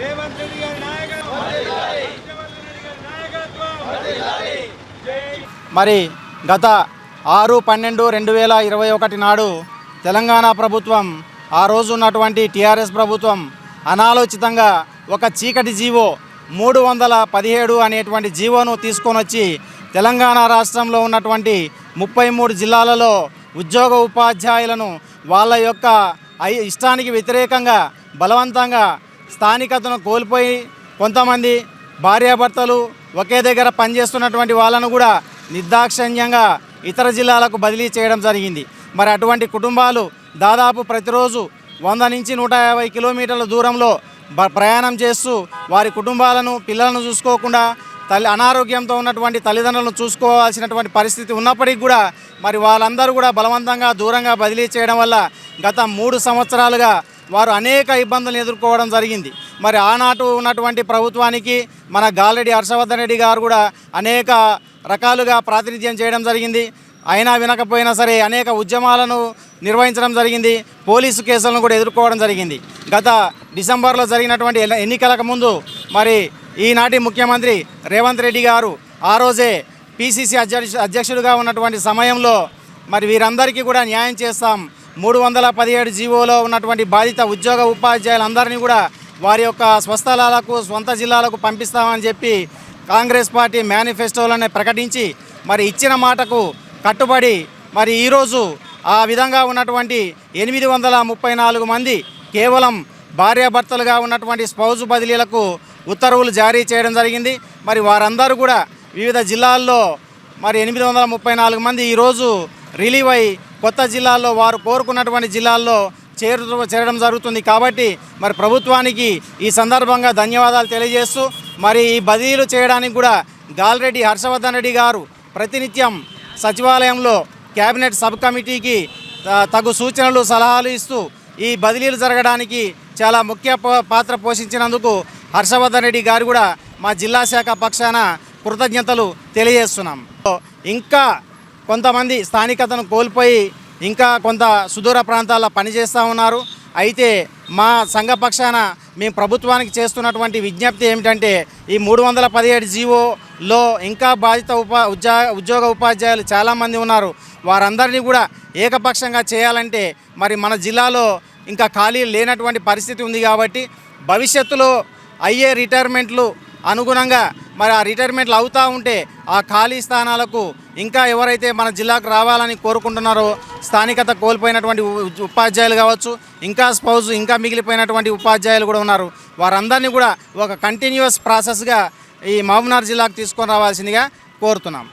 రేవంత్ రెడ్డి గారి నాయకత్వం. మరి గత ఆరు పన్నెండు రెండు వేల ఇరవై ఒకటి నాడు తెలంగాణ ప్రభుత్వం ఆ రోజు ఉన్నటువంటి టీఆర్ఎస్ ప్రభుత్వం అనాలోచితంగా ఒక చీకటి జీవో మూడు వందల పదిహేడు అనేటువంటి జీవోను తీసుకొని వచ్చి తెలంగాణ రాష్ట్రంలో ఉన్నటువంటి ముప్పై మూడు జిల్లాలలో ఉద్యోగ ఉపాధ్యాయులను వాళ్ళ యొక్క ఇష్టానికి వ్యతిరేకంగా బలవంతంగా స్థానికతను కోల్పోయి కొంతమంది భార్యాభర్తలు ఒకే దగ్గర పనిచేస్తున్నటువంటి వాళ్ళను కూడా నిర్దాక్షిణ్యంగా ఇతర జిల్లాలకు బదిలీ చేయడం జరిగింది. మరి అటువంటి కుటుంబాలు దాదాపు ప్రతిరోజు వంద నుంచి నూట యాభై కిలోమీటర్ల దూరంలో బ- ప్రయాణం చేస్తూ వారి కుటుంబాలను పిల్లలను చూసుకోకుండా తల్లి అనారోగ్యంతో ఉన్నటువంటి తల్లిదండ్రులను చూసుకోవాల్సినటువంటి పరిస్థితి ఉన్నప్పటికీ కూడా మరి వాళ్ళందరూ కూడా బలవంతంగా దూరంగా బదిలీ చేయడం వల్ల గత మూడు సంవత్సరాలుగా వారు అనేక ఇబ్బందులను ఎదుర్కోవడం జరిగింది. మరి ఆనాటు ఉన్నటువంటి ప్రభుత్వానికి మన గాలరెడ్డి హర్షవర్ధన్ రెడ్డి గారు కూడా అనేక రకాలుగా ప్రాతినిధ్యం చేయడం జరిగింది. అయినా వినకపోయినా సరే అనేక ఉద్యమాలను నిర్వహించడం జరిగింది. పోలీసు కేసులను కూడా ఎదుర్కోవడం జరిగింది. గత డిసెంబర్లో జరిగినటువంటి ఎన్నికలకు ముందు మరి ఈనాటి ముఖ్యమంత్రి రేవంత్ రెడ్డి గారు ఆ రోజే పిసిసి అధ్యక్షుడిగా ఉన్నటువంటి సమయంలో మరి వీరందరికీ కూడా న్యాయం చేస్తాం. మూడు వందల పదిహేడు జీవోలో ఉన్నటువంటి బాధిత ఉద్యోగ ఉపాధ్యాయులందరినీ కూడా వారి యొక్క స్వస్థలాలకు సొంత జిల్లాలకు పంపిస్తామని చెప్పి కాంగ్రెస్ పార్టీ మేనిఫెస్టోలోనే ప్రకటించి మరి ఇచ్చిన మాటకు కట్టుబడి మరి ఈరోజు ఆ విధంగా ఉన్నటువంటి ఎనిమిది వందల ముప్పై నాలుగు మంది కేవలం భార్యాభర్తలుగా ఉన్నటువంటి స్పౌజు బదిలీలకు ఉత్తర్వులు జారీ చేయడం జరిగింది. మరి వారందరూ కూడా వివిధ జిల్లాల్లో మరి ఎనిమిది వందల ముప్పై నాలుగు మంది ఈరోజు రిలీవ్ అయి కొత్త జిల్లాల్లో వారు కోరుకున్నటువంటి జిల్లాల్లో చేరు చేరడం జరుగుతుంది. కాబట్టి మరి ప్రభుత్వానికి ఈ సందర్భంగా ధన్యవాదాలు తెలియజేస్తూ మరి ఈ బదిలీలు చేయడానికి కూడా గాల్రెడ్డి హర్షవర్ధన్ రెడ్డి గారు ప్రతినిత్యం సచివాలయంలో కేబినెట్ సబ్ కమిటీకి తగు సూచనలు సలహాలు ఇస్తూ ఈ బదిలీలు జరగడానికి చాలా ముఖ్య పాత్ర పోషించినందుకు హర్షవర్ధన్ రెడ్డి గారు కూడా మా జిల్లా శాఖ పక్షాన కృతజ్ఞతలు తెలియజేస్తున్నాం. ఇంకా కొంతమంది స్థానికతను కోల్పోయి ఇంకా కొంత సుదూర ప్రాంతాల్లో పనిచేస్తూ ఉన్నారు. అయితే మా సంఘ పక్షాన మేము ప్రభుత్వానికి చేస్తున్నటువంటి విజ్ఞప్తి ఏమిటంటే ఈ మూడు వందల పదిహేడు జీవోలో ఇంకా బాధిత ఉపా ఉద్యోగ ఉద్యోగ ఉపాధ్యాయులు చాలామంది ఉన్నారు. వారందరినీ కూడా ఏకపక్షంగా చేయాలంటే మరి మన జిల్లాలో ఇంకా ఖాళీ లేనటువంటి పరిస్థితి ఉంది కాబట్టి భవిష్యత్తులో అయ్యే రిటైర్మెంట్లు అనుగుణంగా మరి ఆ రిటైర్మెంట్లు అవుతూ ఉంటే ఆ ఖాళీ స్థానాలకు ఇంకా ఎవరైతే మన జిల్లాకు రావాలని కోరుకుంటున్నారో స్థానికత కోల్పోయినటువంటి ఉపాధ్యాయులు కావచ్చు ఇంకా స్పౌజ్ ఇంకా మిగిలిపోయినటువంటి ఉపాధ్యాయులు కూడా ఉన్నారు. వారందరినీ కూడా ఒక కంటిన్యూస్ ప్రాసెస్గా ఈ మహబూబ్నగర్ జిల్లాకు తీసుకొని రావాల్సిందిగా కోరుతున్నాం.